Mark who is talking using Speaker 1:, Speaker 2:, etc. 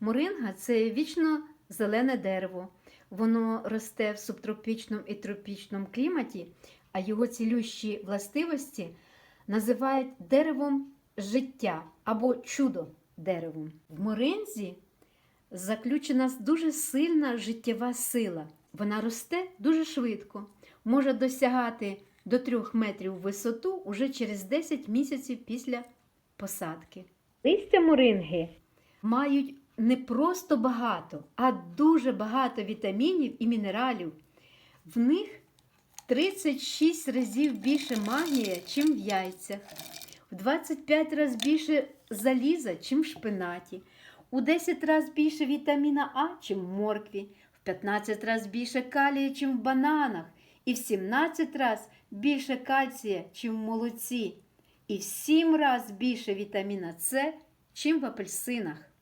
Speaker 1: Моринга це вічно зелене дерево. Воно росте в субтропічному і тропічному кліматі, а його цілющі властивості називають деревом життя або чудо деревом. В моринзі заключена дуже сильна життєва сила. Вона росте дуже швидко, може досягати до 3 метрів висоту уже через 10 місяців після посадки. Листя моринги мають не просто багато, а дуже багато вітамінів і мінералів. В них 36 разів більше магнія, чим в яйцях, в 25 разів більше заліза, чим в шпинаті, у 10 разів більше вітаміна А, чим в моркві, в 15 разів більше калія, чим в бананах, і в 17 разів більше кальція, чим в молоці, і в 7 разів більше вітаміна С, чим в апельсинах.